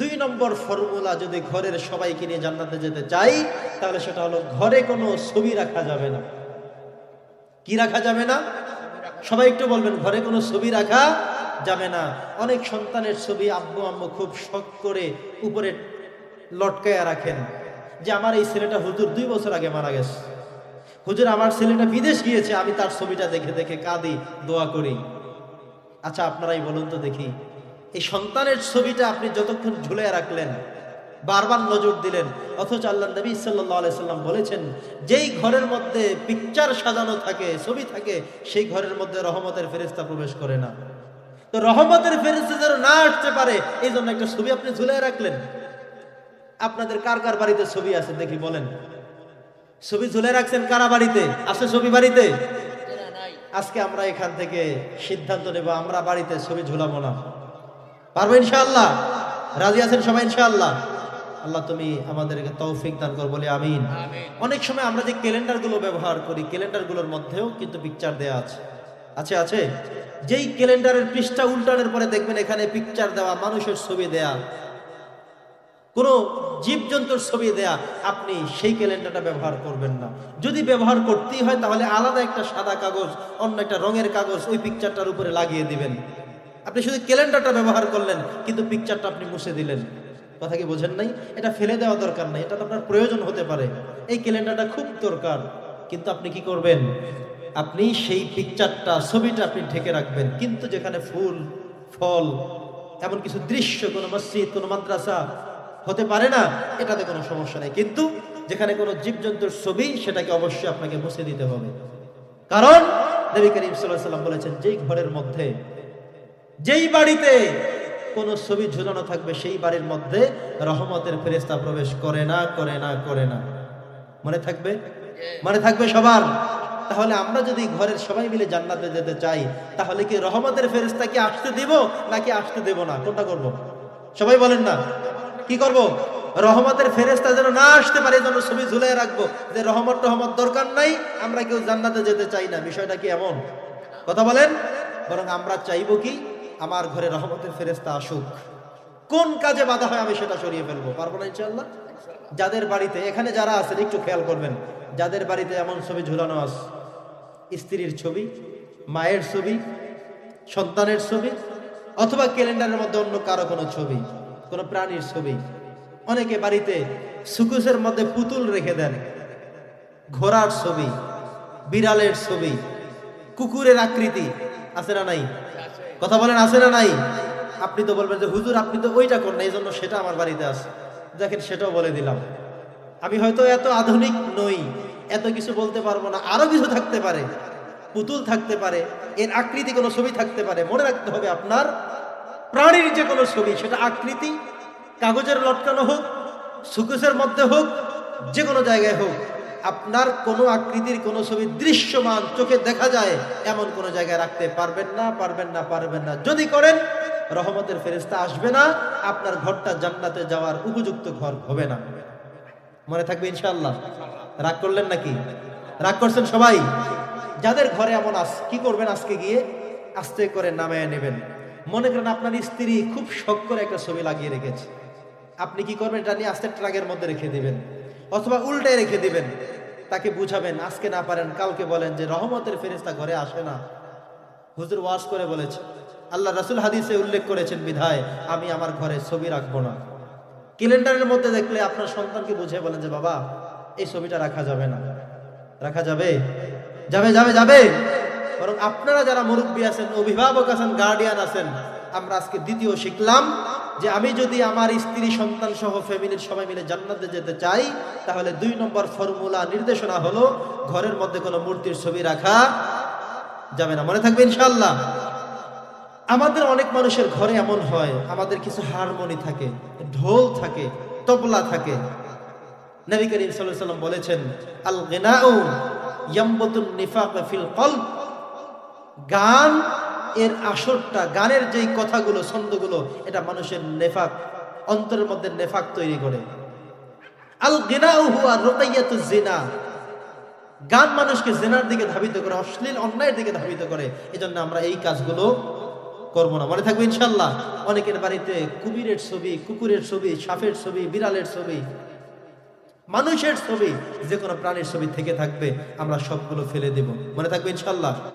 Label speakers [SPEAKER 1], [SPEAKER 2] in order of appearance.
[SPEAKER 1] দুই নম্বর ফর্মুলা যদি ঘরের সবাইকে নিয়ে জান্নাতে যেতে চাই, তাহলে সেটা হলো ঘরে কোনো ছবি রাখা যাবে না। কি রাখা যাবে না? সবাই একটু বলবেন, ঘরে কোনো ছবি রাখা যাবে না। অনেক সন্তানের ছবি আব্বু আম্মু খুব শখ করে উপরে লটকায়া রাখেন যে, আমার এই ছেলেটা হুজুর দুই বছর আগে মারা গেছে। হুজুর, আমার ছেলেটা বিদেশ গিয়েছে, আমি তার ছবিটা দেখে দেখে কাঁদি, দোয়া করি। আচ্ছা আপনারাই বলুন তো দেখি। এই সন্তানের ছবিটা আপনি যতক্ষণ ঝুলে রাখলেন বারবার নজর দিলেন অথচ আল্লাহ নবী সাল্লাম বলেছেন যেই ঘরের মধ্যে পিকচার সাজানো থাকে ছবি থাকে সেই ঘরের মধ্যে রহমতের ফেরিস্তা প্রবেশ করে না। তো রহমতের ফেরিস্তা যেন না আসতে পারে এই জন্য একটা ছবি আপনি ঝুলে রাখলেন। আপনাদের কার কার বাড়িতে ছবি আছে দেখি বলেন। ছবি ঝুলে রাখছেন কারা বাড়িতে? আছে ছবি বাড়িতে? আজকে আমরা এখান থেকে সিদ্ধান্ত নেব আমরা বাড়িতে ছবি ঝুলাবো না। পারব ইনশাআল্লাহ? রাজি আছেন সবাই ইনশাআল্লাহ? আল্লাহ তুমি আমাদেরকে তৌফিক দান কর বলে আমিন। অনেক সময় আমরা যে ক্যালেন্ডারগুলো ব্যবহার করি ক্যালেন্ডারগুলোর মধ্যেও কিন্তু পিকচার দেওয়া আছে। আছে আছে? যেই ক্যালেন্ডারের পৃষ্ঠা উল্টানোর পরে দেখবেন এখানে পিকচার দেওয়া মানুষের ছবি দেয়া কোনো জীবজন্তুর ছবি দেয়া আপনি সেই ক্যালেন্ডারটা ব্যবহার করবেন না। যদি ব্যবহার করতেই হয় তাহলে আলাদা একটা সাদা কাগজ অন্য একটা রঙের কাগজ ওই পিকচারটার উপরে লাগিয়ে দিবেন। আপনি শুধু ক্যালেন্ডারটা ব্যবহার করলেন, কিন্তু পিকচারটা আপনি মুছে দিলেন। কথা কি বোঝেন নাই? এটা ফেলে দেওয়া দরকার নাই, এটা আপনার প্রয়োজন হতে পারে। এই ক্যালেন্ডারটা খুব দরকার, কিন্তু আপনি কি করবেন? আপনি সেই পিকচারটা ছবিটা আপনি ঢেকে রাখবেন, কিন্তু যেখানে ফুল, ফল, এমন কিছু দৃশ্য, কোনো মসজিদ, কোনো মাদ্রাসা হতে পারে না, এটাতে কোনো সমস্যা নেই। কিন্তু যেখানে কোনো জীবজন্তুর ছবি, সেটাকে অবশ্যই আপনাকে মুছে দিতে হবে। কারণ নবী করিম সাল্লাহ সাল্লাম বলেছেন, যেই ঘরের মধ্যে যেই বাড়িতে কোনো ছবি ঝুলানো থাকবে, সেই বাড়ির মধ্যে রহমতের ফেরেস্তা প্রবেশ করে না করে না করে না। মনে থাকবে? মনে থাকবে সবার? তাহলে আমরা যদি ঘরের সবাই মিলে জান্নাতে যেতে চাই, তাহলে কি রহমতের ফেরেস্তা কি আসতে দিব, নাকি আসতে দেব না? কোনটা করব? সবাই বলেন না। কি করব? রহমতের ফেরেস্তা যেন না আসতে পারে, যেন ছবি ঝুলাই রাখব। যে রহমত রহমত দরকার নাই, আমরা কেউ জান্নাতে যেতে চাই না। বিষয়টা কি এমন? কথা বলেন? বরং আমরা চাইব কি? আমার ঘরে রহমতের ফেরেস্তা আসুক। কোন কাজে বাধা হয় আমি সেটা সরিয়ে ফেলব, পারব না ইনশাল্লাহ যাদের বাড়িতে, এখানে যারা আছেন, একটু খেয়াল করবেন, যাদের বাড়িতে এমন ছবি ঝুলানো আছে, স্ত্রীর ছবি, মায়ের ছবি, সন্তানের ছবি, অথবা ক্যালেন্ডারের মধ্যে অন্য কারও কোনো ছবি, কোনো প্রাণীর ছবি, অনেকে বাড়িতে সুকুসের মধ্যে পুতুল রেখে দেন, ঘোড়ার ছবি, বিড়ালের ছবি কুকুরের আকৃতি, আছে না নাই? কথা বলেন, আছে না নাই? আপনি তো বলবেন যে, হুজুর, আপনি তো ওইটা করেন এই জন্য সেটা আমার বাড়িতে আছে। দেখেন, সেটাও বলে দিলাম। আমি হয়তো এত আধুনিক নই, এত কিছু বলতে পারব না, আরও কিছু থাকতে পারে, পুতুল থাকতে পারে, এর আকৃতি কোনো ছবি থাকতে পারে, মনে রাখতে হবে আপনার প্রাণীর যে কোনো ছবি, সেটা আকৃতি, কাগজের লটকানো হোক, সুকুসের মধ্যে হোক, যে কোনো জায়গায় হোক আপনার কোনো আকৃতির কোনো ছবি দৃশ্যমান চোখে দেখা যায়, এমন কোনো জায়গায় রাখতে পারবেন না পারবেন না পারবেন না। যদি করেন, রহমতের ফেরিস্তা আসবে না, আপনার ঘরটা জান্নাতে যাওয়ার উপযুক্ত ঘর হবে না। মনে থাকবে ইনশাল্লাহ রাগ করলেন নাকি? রাগ করছেন সবাই? যাদের ঘরে এমন আস, কি করবেন আজকে গিয়ে? আস্তে করে নামায় নেবেন। মনে করেন আপনার স্ত্রী খুব শখ করে একটা ছবি লাগিয়ে রেখেছে। আপনি কি করবেন? এটা নিয়ে আস্তে ট্রাকের মধ্যে রেখে দিবেন। অথবা উল্টায় রেখে দিবেন। তাকে বুঝাবেন, আজকে না পারেন, কালকে বলেন যে রহমতের ফেরিস্তা ঘরে আসে না। হুজুর ওয়াজ করে বলেছে, আল্লাহ রাসুল হাদিসে উল্লেখ করেছেন বিধায়, আমি আমার ঘরে ছবি রাখব না। ক্যালেন্ডারের মধ্যে দেখলে আপনার সন্তানকে বুঝে বলেন যে, বাবা, এই ছবিটা রাখা যাবে না। রাখা যাবে? যাবে যাবে যাবে। বরং আপনারা যারা মুরব্বী আছেন, অভিভাবক আছেন গার্ডিয়ান আছেন, আমরা আজকে দ্বিতীয় শিখলাম যে আমি যদি আমার স্ত্রী, সন্তান সহ ফ্যামিলির সবাই মিলে জান্নাতে যেতে চাই, তাহলে দুই নম্বর ফর্মুলা নির্দেশনা হলো ঘরের মধ্যে কোনো মূর্তির ছবি রাখা যাবে না। মনে থাকবে ইনশাল্লাহ আমাদের অনেক মানুষের ঘরে এমন হয়, আমাদের কিছু হারমোনি থাকে, ঢোল থাকে, তবলা থাকে। নবী করিম সাল্লাম বলেছেন আল গিনাউ ইয়ামবুতুন নিফাক ফিল কলব গান এর আসরটা, গানের যেই কথাগুলো, ছন্দগুলো, এটা মানুষের নেফাক, অন্তরের মধ্যে নেফাক তৈরি করে। আল গিনাউ হুয়া জিনা। গান মানুষকে জেনার দিকে ধাবিত করে, অশ্লীল অন্যায়ের দিকে ধাবিত করে, এজন্য আমরা এই কাজগুলো করব না। মনে থাকবে ইনশাল্লাহ অনেকের বাড়িতে কুমিরের ছবি, কুকুরের ছবি, সাপের ছবি, বিড়ালের ছবি, মানুষের ছবি যে কোনো প্রাণীর ছবি থেকে থাকবে, আমরা সবগুলো ফেলে দেব। মনে থাকবে ইনশাল্লাহ